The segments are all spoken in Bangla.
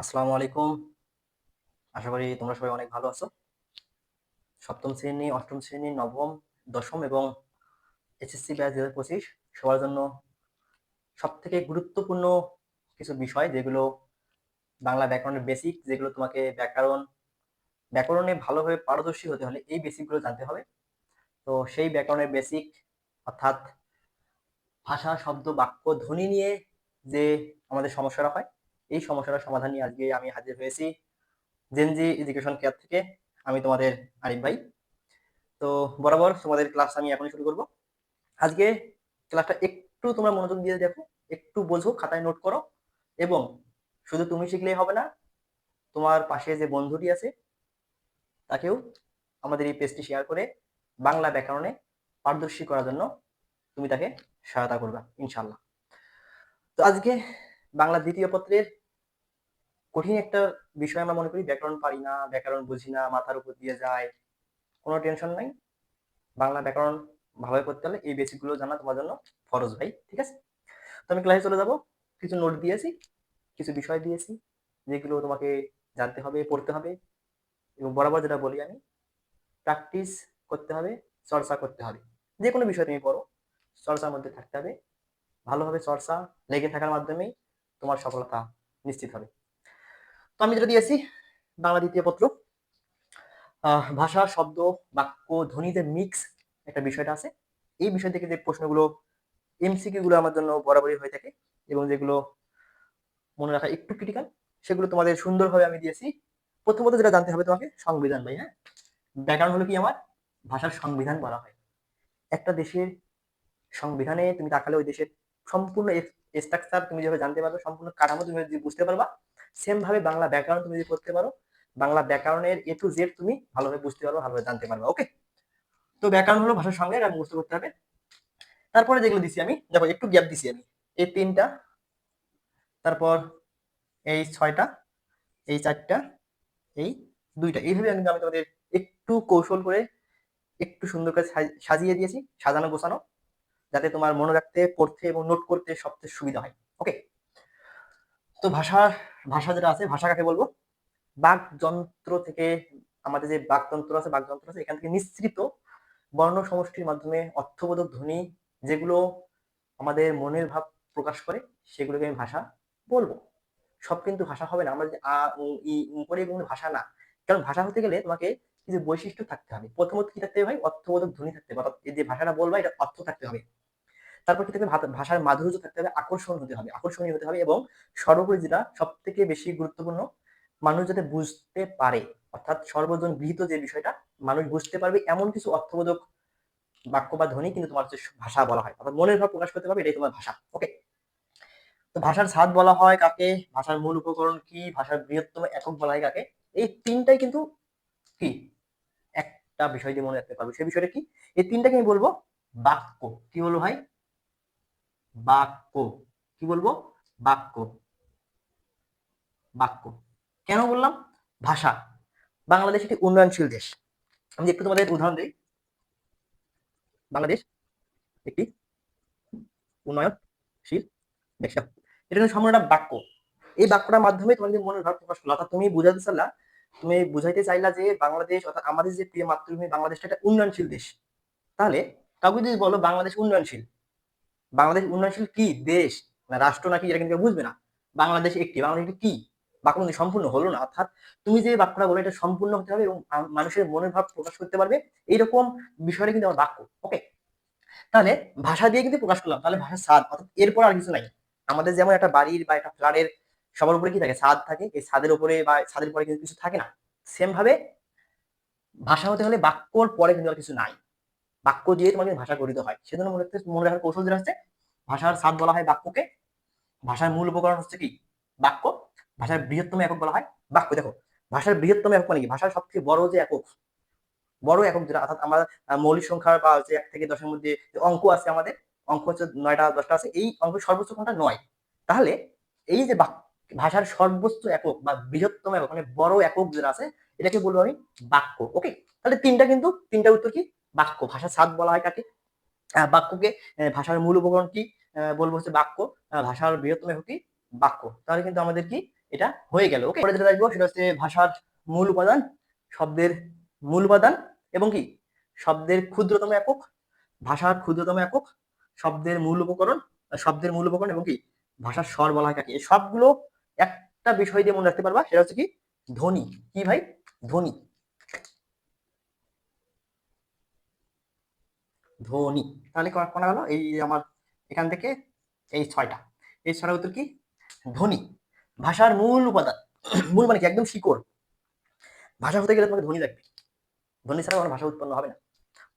আসসালামু আলাইকুম। আশা করি তোমরা সবাই অনেক ভালো আছো। সপ্তম শ্রেণি, অষ্টম শ্রেণি, নবম, দশম এবং এসএসসি ব্যাচ দু পঁচিশ সবার জন্য সব থেকে গুরুত্বপূর্ণ কিছু বিষয় যেগুলো বাংলা ব্যাকরণের বেসিক যেগুলো তোমাকে ব্যাকরণ, ব্যাকরণে ভালোভাবে পারদর্শী হতে হলে এই বেসিকগুলো জানতে হবে। তো সেই ব্যাকরণের বেসিক অর্থাৎ ভাষা, শব্দ, বাক্য, ধ্বনি নিয়ে যে আমাদের সমস্যাটা হয় এই সমস্যাটার সমাধান নিয়ে আজকে আমি হাজির হয়েছি জেনজি এডুকেশন কেয়ার থেকে। আমি তোমাদের আরিফ ভাই। তো বরাবর তোমাদের ক্লাস আমি এখনই শুরু করব। আজকে ক্লাসটা একটু তোমরা মনোযোগ দিয়ে দেখো, একটু বোঝো, খাতায় নোট করো এবং শুধু তুমি শিখলেই হবে না, তোমার পাশে যে বন্ধুটি আছে, তাকেও আমাদের এই পেজটি শেয়ার করে বাংলা ব্যাকরণে পারদর্শী করার জন্য তুমি তাকে সহায়তা করবে ইনশাল্লাহ তো আজকে বাংলা দ্বিতীয় পত্রের কঠিন একটা বিষয় আমরা মনে করি, ব্যাকরণ পারি না, ব্যাকরণ বুঝি না, মাথার উপর দিয়ে যায়। কোনো টেনশন নাই। বাংলা ব্যাকরণ ভালোভাবে করতে হলে এই বেসিকগুলো জানা তোমার জন্য ফরজ ভাই, ঠিক আছে? তো আমি ক্লাসে চলে যাব। কিছু নোট দিয়েছি, কিছু বিষয় দিয়েছি, যেগুলো তোমাকে জানতে হবে, পড়তে হবে। এবং বরাবর যেটা বলি আমি প্র্যাকটিস করতে হবে, চর্চা করতে হবে। যে কোনো বিষয় তুমি পড়ো, চর্চার মধ্যে থাকতে হবে। ভালোভাবে চর্চা লেগে থাকার মাধ্যমেই তোমার সফলতা নিশ্চিত হবে। তো আমি যেটা দিয়েছি, বাংলা দ্বিতীয় পত্র। ভাষা, শব্দ, বাক্য, ধ্বনিতে মিক্স একটা বিষয়টা আছে। এই বিষয় থেকে যে প্রশ্নগুলো এমসিকিউ গুলো আমার জন্য বরাবরই হয়ে থাকে এবং যেগুলো মনে রাখা একটু ক্রিটিক্যাল সেগুলো তোমাদের সুন্দরভাবে আমি দিয়েছি। প্রথমত যেটা জানতে হবে তোমাকে, সংবিধান ভাই হ্যাঁ? ব্যাকরণ হলো কি আমার? ভাষার সংবিধান বলা হয়। একটা দেশের সংবিধানে তুমি তাকালে ওই দেশের সম্পূর্ণ স্ট্রাকচার তুমি যেভাবে জানতে পারবে, সম্পূর্ণ কাঠামো তুমি বুঝতে পারবা। সেম ভাবে বাংলা ব্যাকরণ তুমি যদি করতে পারো, বাংলা ব্যাকরণের এ টু জেড তুমি ভালোভাবে বুঝতে পারবে ভালোভাবে জানতে পারবে ওকে তো ব্যাকরণ হলো ভাষার সঙ্গে, এটা মুখস্থ করতে হবে। তারপরে যেগুলো দিছি আমি, দেখো, একটু গ্যাপ দিছি আমি। এই তিনটা, তারপর এই ছয়টা, এই চারটা, এই দুইটা, এইভাবে আমি আমি তোমাদের একটু কৌশল করে একটু সুন্দর করে সাজিয়ে দিয়েছি, সাজানো গোছানো, যাতে তোমার মনে রাখতে, পড়তে এবং নোট করতে সবচেয়ে সুবিধা হয়। তো ভাষা ভাষা যেটা আছে, ভাষা কাকে বলব? বাকযন্ত্র থেকে আমাদের যে বাকতন্ত্র আছে, বাকযন্ত্র আছে, এখান থেকে নিঃসৃত বর্ণ সমষ্টির মাধ্যমে অর্থবোধক ধ্বনি যেগুলো আমাদের মনের ভাব প্রকাশ করে, সেগুলোকে আমি ভাষা বলব। সব কিন্তু ভাষা হবে না। আমরা যে আ, উ, ই করে এগুলো ভাষা না। কারণ ভাষা হতে গেলে তোমাকে কিছু বৈশিষ্ট্য থাকতে হবে। প্রথমত কি থাকতে হবে ভাই? অর্থবোধক ধ্বনি থাকতে হবে। অর্থাৎ যে ভাষাটা বলবা, এটা অর্থ থাকতে হবে। তারপর কি থাকবে ভাষার মাধুর্য থাকতে হবে, আকর্ষণ হতে হবে, আকর্ষণীয় হতে হবে এবং সর্বোপরি যেটা সব থেকে বেশি গুরুত্বপূর্ণ, মানুষ যাতে বুঝতে পারে, অর্থাৎ সর্বজন গৃহীত যে বিষয়টা, মানুষ বুঝতে পারবে এমন কিছু অর্থবোধক বাক্য বা ধ্বনি কিন্তু তোমার ভাষা বলা হয়। অর্থাৎ মনের ভাব প্রকাশ করতে পারবে, এটাই তোমার ভাষা। ওকে তো ভাষার ছাদ বলা হয় কাকে? ভাষার মূল উপকরণ কি? ভাষার বৃহত্তম একক বলা হয় কাকে? এই তিনটাই কিন্তু কি? একটা বিষয় দিয়ে মনে রাখতে পারবে। সেই বিষয়টা কি? এই তিনটাকে আমি বলব বাক্য। কি বলব ভাই? বাক্য। কি বলব? বাক্য। বাক্য। কেন বললাম? ভাষা। বাংলাদেশ একটি উন্নয়নশীল দেশ। আমি একটু তোমাদের উদাহরণ দিই। বাংলাদেশ একটি উন্নয়নশীল দেশ। এটা কিন্তু সম্পূর্ণ বাক্য। এই বাক্যটার মাধ্যমে তোমার যদি মনের ভাব প্রকাশ করল অর্থাৎ তুমি বুঝাতে চাইলা, তুমি বুঝাইতে চাইলা যে বাংলাদেশ অর্থাৎ আমাদের যে প্রিয় মাতৃভূমি, বাংলাদেশটা একটা উন্নয়নশীল দেশ। তাহলে কাউকে যদি বলো বাংলাদেশ উন্নয়নশীল বাংলাদেশ উন্নয়নশীল কি দেশ না রাষ্ট্র নাকি এটা কিন্তু বুঝবে না। বাংলাদেশ একটি, বাংলাদেশ কি? বাক্য সম্পূর্ণ হলো না। অর্থাৎ তুমি যে বাক্যটা বলো এটা সম্পূর্ণ হতে হবে এবং মানুষের মনের ভাব প্রকাশ করতে পারবে। এইরকম বিষয়টা কিন্তু আমার বাক্য ওকে তাহলে ভাষা দিয়ে কিন্তু প্রকাশ করলাম। তাহলে ভাষার স্বাদ অর্থাৎ এরপর আর কিছু নাই। আমাদের যেমন একটা বাড়ির বা একটা ফ্ল্যাটের সবার উপরে কি থাকে? ছাদ থাকে। এই ছাদের উপরে বা ছাদের পরে কিন্তু কিছু থাকে না। সেম ভাবে ভাষা হতে হলে বাক্যর পরে কিন্তু আর কিছু নাই। বাক্য দিয়ে তোমাকে ভাষা গঠিত হয়। সেজন্য মনে রাখতে মনে রাখার কৌশল যেটা হচ্ছে, ভাষার স্বাদ বলা হয় বাক্যকে। ভাষার মূল উপকরণ হচ্ছে কি? বাক্য। ভাষার বৃহত্তম একক বলা হয় বাক্য। দেখো, ভাষার বৃহত্তম একক মানে কি? ভাষার সবচেয়ে বড় যে একক, বড় একক যেটা, অর্থাৎ আমরা মৌলিক সংখ্যা বা হচ্ছে এক থেকে দশের মধ্যে অঙ্ক আছে আমাদের, অঙ্ক হচ্ছে নয়টা, দশটা আছে, এই অঙ্ক সর্বোচ্চ কোনটা? নয়। তাহলে এই যে বাক্য, ভাষার সর্বোচ্চ একক বা বৃহত্তম একক মানে বড় একক যেটা আছে, এটাকে বলব আমি বাক্য। ওকে? তাহলে তিনটা কিন্তু, তিনটা উত্তর কি? বাক্য ভাষার স্বাদ বলা হয় কাকে বাক্যকে ভাষার মূল উপকরণ কি? বলব হচ্ছে বাক্য ভাষার বৃহত্তম একক কি? বাক্য। তাহলে কিন্তু আমাদের কি? এটা হয়ে গেল। ওকে পরে যেটা আসব সেটা হচ্ছে ভাষার মূল উপাদান, শব্দের মূল উপাদান এবং কি? শব্দের ক্ষুদ্রতম একক, ভাষার ক্ষুদ্রতম একক, শব্দের মূল উপকরণ শব্দের মূল উপকরণ এবং কি? ভাষার স্বর বলা হয় কাকে সবগুলো একটা বিষয় দিয়ে মনে রাখতে পারবা, সেটা হচ্ছে কি? ধ্বনি। কি ভাই? ধ্বনি। ধ্বনি তাহলে কোনা গেল? এই আমার এখান থেকে এই ছয়টা। এই ছয়টা উত্তর কি? ধ্বনি ভাষার মূল উপাদান। মূল মানে কি? একদম শিকড়। ভাষা হতে গেলে তোমাকে ধ্বনি লাগবে। ধ্বনি ছাড়া কোনো ভাষা উৎপন্ন হবে না।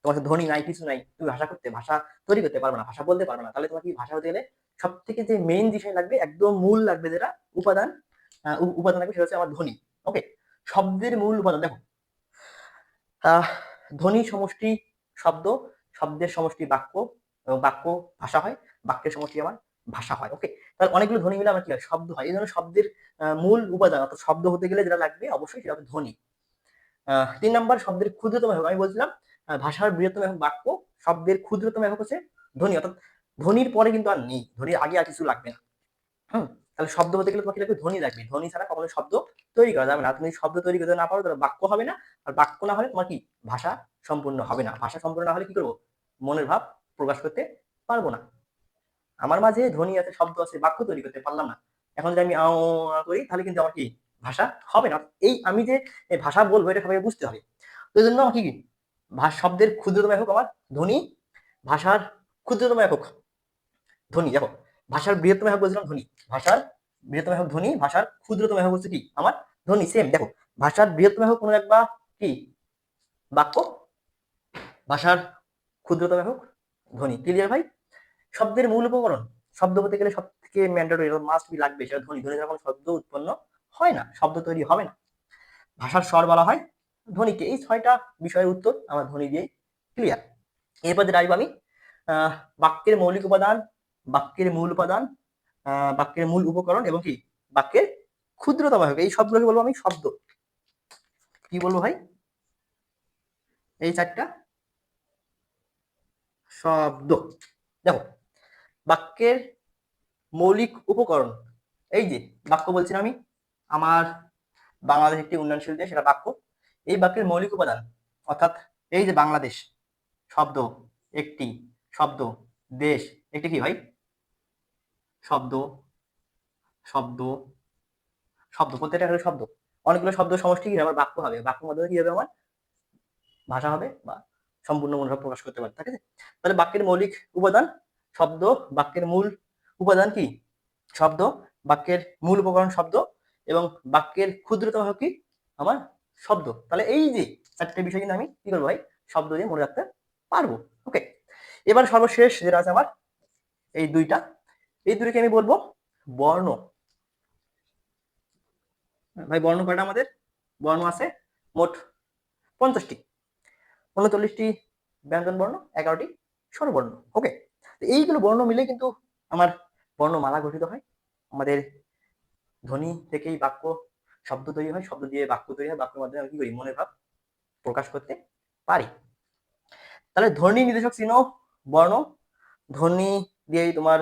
তোমার ধ্বনি নাই, কিছু নাই। তুমি ভাষা করতে, ভাষা তৈরি করতে পারবে না, ভাষা বলতে পারবে না। তাহলে তোমার কি ভাষা হতে গেলে সব থেকে যে মেইন বিষয় লাগবে, একদম মূল লাগবে যেটা, উপাদান উপাদান লাগবে, সেটা হচ্ছে আমার ধ্বনি ওকে শব্দের মূল উপাদান, দেখো। ধ্বনি সমষ্টি শব্দ শব্দের সমষ্টি বাক্য এবং বাক্য ভাষা হয়, বাক্যের সমষ্টি আমার ভাষা হয় ওকে তাহলে অনেকগুলো ধ্বনি মিলে আমার কি হয়, শব্দ হয়। এই জন্য শব্দের মূল উপাদান অর্থাৎ শব্দ হতে গেলে যেটা লাগবে অবশ্যই সেটা হবে ধ্বনি। তিন নম্বর শব্দের ক্ষুদ্রতম একক, আমি বলছিলাম ভাষার বৃহত্তম একক বাক্য, শব্দের ক্ষুদ্রতম একক হচ্ছে ধ্বনি, অর্থাৎ ধ্বনির পরে কিন্তু আর নেই, ধ্বনির আগে আর কিছু লাগবে না। হুম? তাহলে শব্দ হতে গেলে তোমাকে লাগবে? ধ্বনি লাগবে। ধ্বনি ছাড়া কখনো শব্দ তৈরি করা যাবে না। তুমি শব্দ তৈরি করতে না পারো, তাহলে বাক্য হবে না। আর বাক্য না হলে তোমার কি? ভাষা সম্পূর্ণ হবে না। ভাষা সম্পূর্ণ না হলে কি করব? মনের ভাব প্রকাশ করতে পারব না। আমার মাঝে ধ্বনি আছে, শব্দ আছে, বাক্য তৈরি করতে পারলাম না। এখন যদি আমি করি, তাহলে কিন্তু আমার কি ভাষা হবে না? এই আমি যে ভাষা বলব, এটা সবাই বুঝতে হবে। ওই জন্য কি শব্দের ক্ষুদ্রতম একক আমার ধ্বনি, ভাষার ক্ষুদ্রতম একক ধ্বনি। দেখো, ভাষার বৃহত্তম একক বলছিলাম ধ্বনি, ভাষার বৃহত্তম একক ধ্বনি, ভাষার ক্ষুদ্রতম একক হচ্ছে কি? আমার ধ্বনি সেম দেখো, ভাষার বৃহত্তম একক কোনো একবা কি? বাক্য? ভাষার ক্ষুদ্রতম একক ধ্বনি ক্লিয়ার ভাই? শব্দের মূল উপকরণ। শব্দ হতে গেলে সব থেকে ম্যান্ডেটরি মাস্ট বি লাগবে, সেটা ধ্বনি ধ্বনি যখন শব্দ উৎপন্ন হয় না, শব্দ তৈরি হবে না। ভাষার স্বর বলা হয় ধ্বনিকে এই ছয়টা বিষয়ের উত্তর আমার ধ্বনি দিয়ে ক্লিয়ার এরপর যেটা আমি বাক্যের মৌলিক উপাদান, বাক্যের মূল উপাদান বাক্যের মূল উপকরণ এবং কি? বাক্যের ক্ষুদ্রতম হবে এই সবগুলোকে বলব আমি শব্দ। কি বলব ভাই? এই চারটা। শব্দ। দেখো, বাক্যের মৌলিক উপকরণ, এই যে বাক্য বলছি আমি, আমার বাংলাদেশ একটি উন্নয়নশীল দেশ সেটা বাক্য। এই বাক্যের মৌলিক উপাদান, অর্থাৎ এই যে বাংলাদেশ, শব্দ একটি, শব্দ দেশ, একটি কি ভাই? শব্দ শব্দ শব্দ, প্রত্যেকটা একটা শব্দ। অনেকগুলো শব্দ সমষ্টি কি আমার বাক্য হবে। বাক্যের মধ্যে কি হবে আমার? ভাষা হবে বা সম্পূর্ণ মনোভাব প্রকাশ করতে পারে, ঠিক আছে? তাহলে বাক্যের মৌলিক উপাদান, শব্দ, বাক্যের মূল উপাদান কি? শব্দ, বাক্যের মূল উপকরণ শব্দ এবং বাক্যের ক্ষুদ্রতম কি? আমার শব্দ। তাহলে এই যে চারটে বিষয় কিন্তু আমি কি করব ভাই? শব্দ দিয়ে মনে রাখতে পারব ওকে এবার সর্বশেষ যেটা আছে আমার, এই দুইটা। এই দুইটাকে আমি বলব বর্ণ। ভাই, বর্ণ কয়টা আমাদের? বর্ণ আছে মোট পঞ্চাশটি। উনচল্লিশটি ব্যঞ্জন বর্ণ, এগারোটি স্বরবর্ণ। ওকে এইগুলো বর্ণ মিলে কিন্তু আমার বর্ণমালা গঠিত হয়। আমাদের ধ্বনি থেকেই বাক্য, শব্দ তৈরি হয়। শব্দ দিয়ে বাক্য তৈরি হয়। বাক্যের মাধ্যমে আমি কি করি? মনের ভাব প্রকাশ করতে পারি। তাহলে ধ্বনি নির্দেশক চিহ্ন, বর্ণ, ধ্বনি দিয়েই তোমার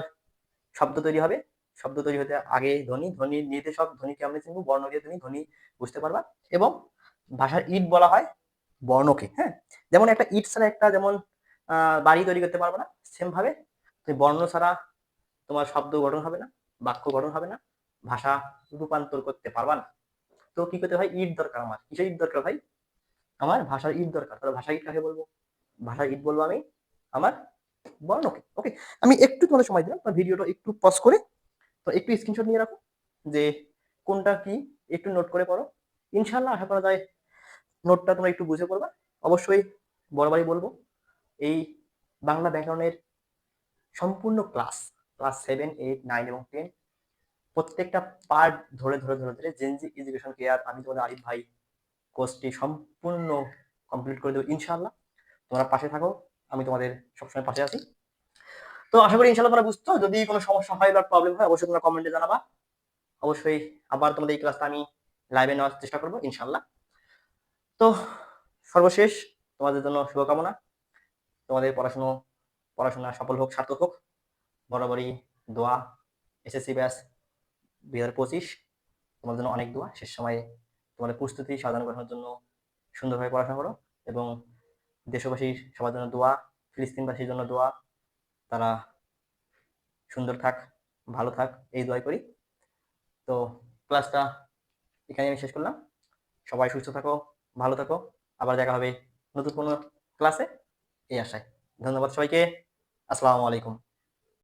শব্দ তৈরি হবে। শব্দ তৈরি হতে আগে ধ্বনি ধ্বনি নির্দেশক ধ্বনি কেমন চিনব, বর্ণ দিয়ে তুমি ধ্বনি বুঝতে পারবা। এবং ভাষার ইট বলা হয়। বর্ণকে হ্যাঁ? যেমন একটা ইট ছাড়া একটা যেমন বাড়ি তৈরি করতে পারব না সেম ভাবে তুমি বর্ণ ছাড়া তোমার শব্দ গঠন হবে না, বাক্য গঠন হবে না, ভাষা রূপান্তর করতে পারবা না। তো কি করতে হয়? ইট দরকার আমার। কিসের ইট দরকার ভাই? আমার ভাষার ইট দরকার। তাহলে ভাষা ইট কাকে বলব? ভাষার ইট বলব আমি আমার বর্ণকে। ওকে, আমি একটু তোমাদের সময় দিলাম ভিডিওটা একটু পজ করে। তো একটু স্ক্রিনশট নিয়ে রাখো যে কোনটা কি, একটু নোট করে পড়ো। ইনশাল্লাহ আশা করা যায় নোটটা তোমরা একটু বুঝে পড়বা। অবশ্যই বরাবরই বলব, এই বাংলা ব্যাকরণের সম্পূর্ণ class class seven eight nine এবং টেন প্রত্যেকটা পার্ট ধরে ধরে ধরে ধরে জেনজি এডুকেশন কেয়ার আমি তোমাদের আরিফ ভাই কোর্সটি সম্পূর্ণ কমপ্লিট করে দেবো ইনশাল্লাহ তোমরা পাশে থাকো, আমি তোমাদের সবসময় পাশে আছি। তো আশা করি ইনশাল্লাহ তোমরা বুঝতো যদি কোনো সমস্যা হয় বা প্রবলেম হয়, অবশ্যই তোমরা কমেন্টে জানাবা। অবশ্যই আবার তোমাদের এই ক্লাসটা আমি লাইভে নেওয়ার চেষ্টা করব ইনশাল্লাহ তো সর্বশেষ তোমাদের জন্য শুভকামনা। তোমাদের পড়াশুনো, পড়াশোনা সফল হোক, সার্থক হোক। বরাবরই দোয়া এসএসসি ব্যাস দুই হাজার পঁচিশ। তোমার জন্য অনেক দোয়া। শেষ সময়ে তোমাদের প্রস্তুতি সাধারণ করার জন্য সুন্দরভাবে পড়াশোনা করো এবং দেশবাসীর সবার জন্য দোয়া, ফিলিস্তিনবাসীর জন্য দোয়া। তারা সুন্দর থাক, ভালো থাক, এই দোয়াই করি। তো ক্লাসটা এখানে আমি শেষ করলাম। সবাই সুস্থ থাকো। ভালো থাকো। আবার দেখা হবে নতুন কোনো ক্লাসে এই আশায়। ধন্যবাদ সবাইকে। আসসালামু আলাইকুম।